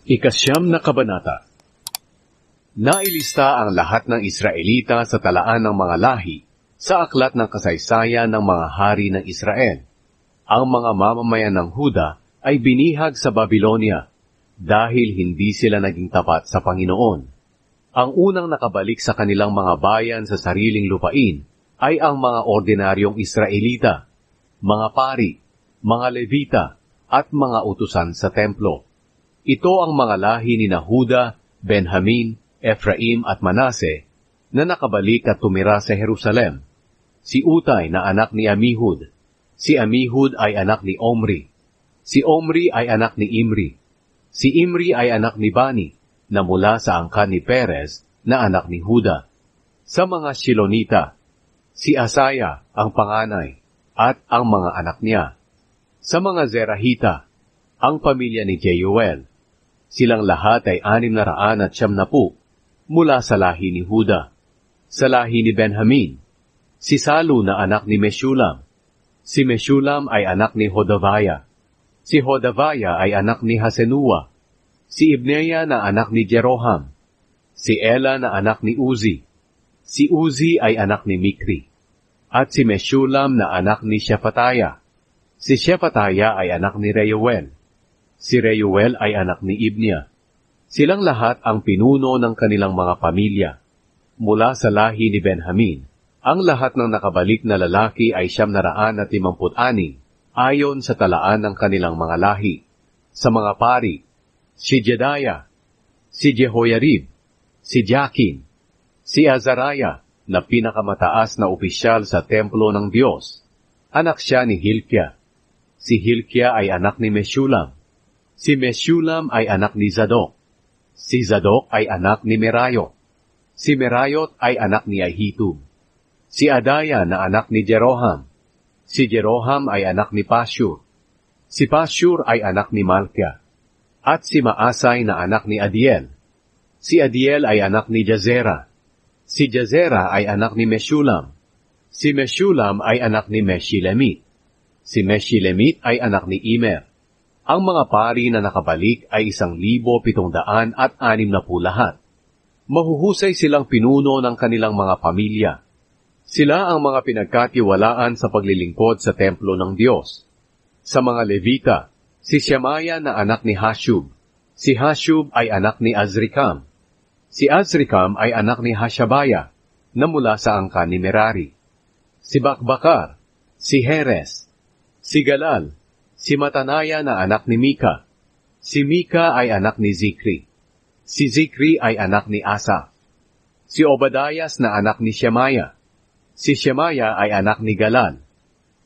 Ikasyam na kabanata Nailista ang lahat ng Israelita sa talaan ng mga lahi sa aklat ng kasaysayan ng mga hari ng Israel. Ang mga mamamayan ng Huda ay binihag sa Babylonia dahil hindi sila naging tapat sa Panginoon. Ang unang nakabalik sa kanilang mga bayan sa sariling lupain ay ang mga ordinaryong Israelita, mga pari, mga levita, at mga utusan sa templo. Ito ang mga lahi ni Nahuda, Benjamin, Ephraim at Manase na nakabalik at tumira sa Jerusalem. Si Utay na anak ni Amihud. Si Amihud ay anak ni Omri. Si Omri ay anak ni Imri. Si Imri ay anak ni Bani na mula sa angkan ni Perez na anak ni Huda. Sa mga Shilonita, si Asaya ang panganay at ang mga anak niya. Sa mga Zerahita, ang pamilya ni Jeuel. Silang lahat ay anim na raan at siyam na po mula sa lahi ni Huda. Sa lahi ni Benjamin, si Salu na anak ni Meshulam. Si Meshulam ay anak ni Hodavaya. Si Hodavaya ay anak ni Hasenua. Si Ibneya na anak ni Jeroham. Si Ela na anak ni Uzi. Si Uzi ay anak ni Mikri. At si Meshulam na anak ni Shefataya. Si Shefataya ay anak ni Reuel. Si Reuel ay anak ni Ibnia. Silang lahat ang pinuno ng kanilang mga pamilya. Mula sa lahi ni Benjamin, ang lahat ng nakabalik na lalaki ay siyam na raan at ani, ayon sa talaan ng kanilang mga lahi. Sa mga pari, si Jedaya, si Jehoyarib, si Jakin, si Azariah, na pinakamataas na opisyal sa templo ng Diyos. Anak siya ni Hilkia. Si Hilkia ay anak ni Meshulam. Si Meshulam ay anak ni Zadok. Si Zadok ay anak ni Merayot. Si Merayot ay anak ni Ahitub. Si Adaya na anak ni Jeroham. Si Jeroham ay anak ni Pashur. Si Pashur ay anak ni Malkia. At si Maasay na anak ni Adiel. Si Adiel ay anak ni Jazera. Si Jazera ay anak ni Meshulam. Si Meshulam ay anak ni Meshilemit. Si Meshilemit ay anak ni Imer. Ang mga pari na nakabalik ay isang libo pitong daan at anim na lahat. Mahuhusay silang pinuno ng kanilang mga pamilya. Sila ang mga pinagkatiwalaan sa paglilingkod sa templo ng Diyos. Sa mga Levita, si Shemaya na anak ni Hashub. Si Hashub ay anak ni Azrikam. Si Azrikam ay anak ni Hashabaya, na mula sa angkan ni Merari. Si Bakbakar, si Heres, si Galal, si Matanaya na anak ni Mika. Si Mika ay anak ni Zikri. Si Zikri ay anak ni Asa. Si Obadayas na anak ni Shemaya. Si Shemaya ay anak ni Galal.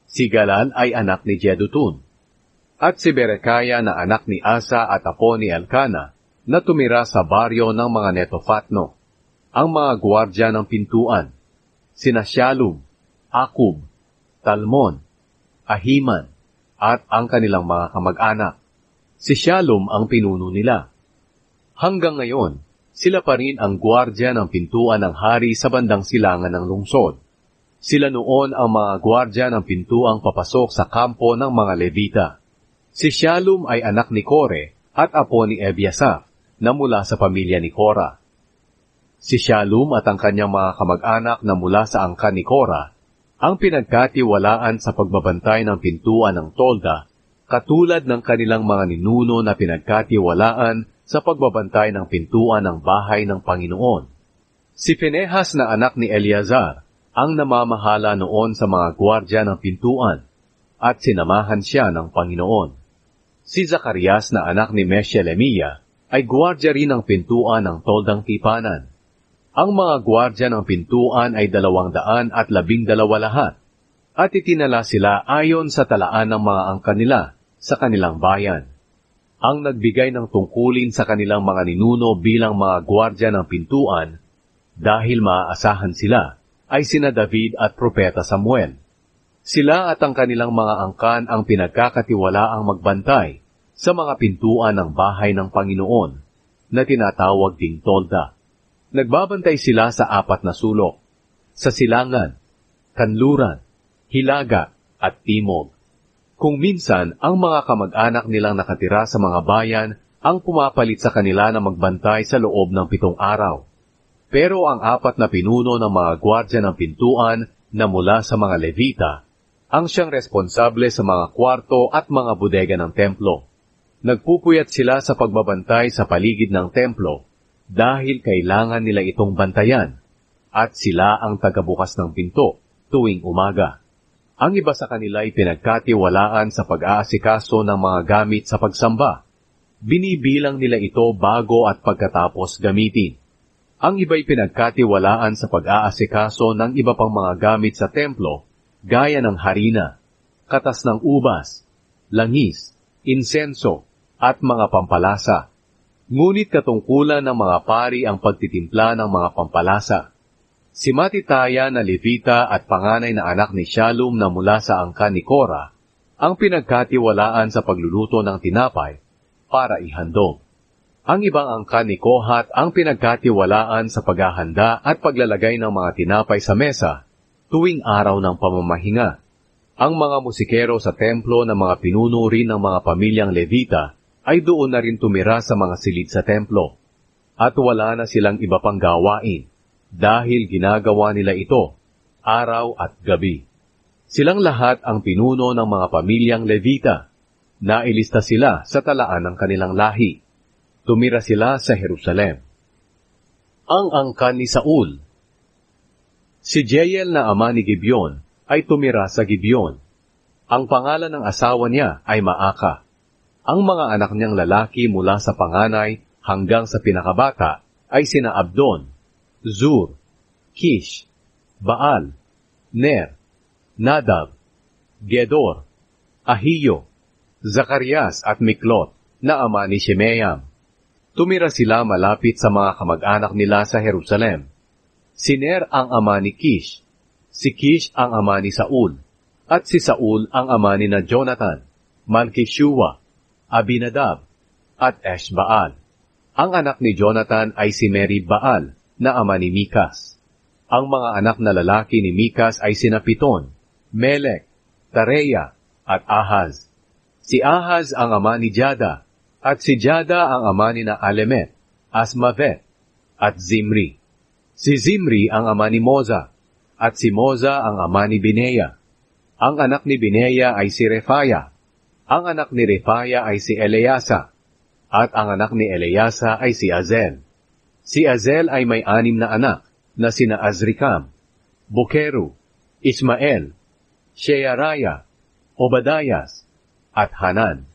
Si Galal ay anak ni Jedutun. At si Berekaya na anak ni Asa at apo ni Elkana na tumira sa baryo ng mga Netofatno. Ang mga gwardya ng pintuan, sina Shalum, Akub, Talmon, Ahiman, at ang kanilang mga kamag-anak. Si Shalom ang pinuno nila. Hanggang ngayon, sila pa rin ang gwardya ng pintuan ng hari sa bandang silangan ng lungsod. Sila noon ang mga gwardya ng pintuang papasok sa kampo ng mga Levita. Si Shalom ay anak ni Kore at apo ni Ebiasaf na mula sa pamilya ni Kora. Si Shalom at ang kanyang mga kamag-anak na mula sa angkan ni Kora ang pinagkatiwalaan sa pagbabantay ng pintuan ng tolda, katulad ng kanilang mga ninuno na pinagkatiwalaan sa pagbabantay ng pintuan ng bahay ng Panginoon. Si Pinehas na anak ni Eleazar ang namamahala noon sa mga gwardya ng pintuan at sinamahan siya ng Panginoon. Si Zacarias na anak ni Meshelemiah ay gwardya rin ng pintuan ng toldang tipanan. Ang mga gwardya ng pintuan ay dalawang daan at labing dalawa lahat, at itinala sila ayon sa talaan ng mga angka nila sa kanilang bayan. Ang nagbigay ng tungkulin sa kanilang mga ninuno bilang mga gwardya ng pintuan, dahil maaasahan sila, ay sina David at Propeta Samuel. Sila at ang kanilang mga angkan ang pinagkakatiwalaang magbantay sa mga pintuan ng bahay ng Panginoon, na tinatawag ding tolda. Nagbabantay sila sa apat na sulok, sa silangan, kanluran, hilaga, at timog. Kung minsan ang mga kamag-anak nilang nakatira sa mga bayan ang pumapalit sa kanila na magbantay sa loob ng pitong araw. Pero ang apat na pinuno ng mga gwardya ng pintuan na mula sa mga Levita, ang siyang responsable sa mga kwarto at mga bodega ng templo. Nagpupuyat sila sa pagbabantay sa paligid ng templo dahil kailangan nila itong bantayan at sila ang tagabukas ng pinto tuwing umaga. Ang iba sa kanila ay pinagkatiwalaan sa pag-aasikaso ng mga gamit sa pagsamba. Binibilang nila ito bago at pagkatapos gamitin. Ang iba'y pinagkatiwalaan sa pag-aasikaso ng iba pang mga gamit sa templo gaya ng harina, katas ng ubas, langis, insenso, at mga pampalasa. Ngunit katungkulan ng mga pari ang pagtitimpla ng mga pampalasa. Si Matitaya na Levita at panganay na anak ni Shalom na mula sa angkan ni Kora, ang pinagkatiwalaan sa pagluluto ng tinapay para ihandog. Ang ibang angkan ni Kohat ang pinagkatiwalaan sa paghahanda at paglalagay ng mga tinapay sa mesa tuwing araw ng pamamahinga. Ang mga musikero sa templo ng mga pinuno rin ng mga pamilyang Levita ay doon na rin tumira sa mga silid sa templo. At wala na silang iba pang gawain dahil ginagawa nila ito araw at gabi. Silang lahat ang pinuno ng mga pamilyang Levita. Nailista sila sa talaan ng kanilang lahi. Tumira sila sa Jerusalem. Ang angkan ni Saul Si Jael na ama ni Gibeon ay tumira sa Gibeon. Ang pangalan ng asawa niya ay Maaka. Ang mga anak niyang lalaki mula sa panganay hanggang sa pinakabata ay sina Abdon, Zur, Kish, Baal, Ner, Nadab, Gedor, Ahiyo, Zakarias at Miklot na ama ni Shemeyam. Tumira sila malapit sa mga kamag-anak nila sa Jerusalem. Si Ner ang ama ni Kish, si Kish ang ama ni Saul, at si Saul ang ama ni na Jonathan, Malkishua, Abinadab, at Eshbaal. Ang anak ni Jonathan ay si Mary Baal, na ama ni Mikas. Ang mga anak na lalaki ni Mikas ay sina Piton, Melek, Tareya, at Ahaz. Si Ahaz ang ama ni Jada, at si Jada ang ama ni na Alemet, Asmavet, at Zimri. Si Zimri ang ama ni Moza, at si Moza ang ama ni Bineya. Ang anak ni Bineya ay si Refaya. Ang anak ni Refaya ay si Eleasa. At ang anak ni Eleasa ay si Azel. Si Azel ay may anim na anak na sina Azrikam, Bukeru, Ismael, Shearaya, Obadayas, at Hanan.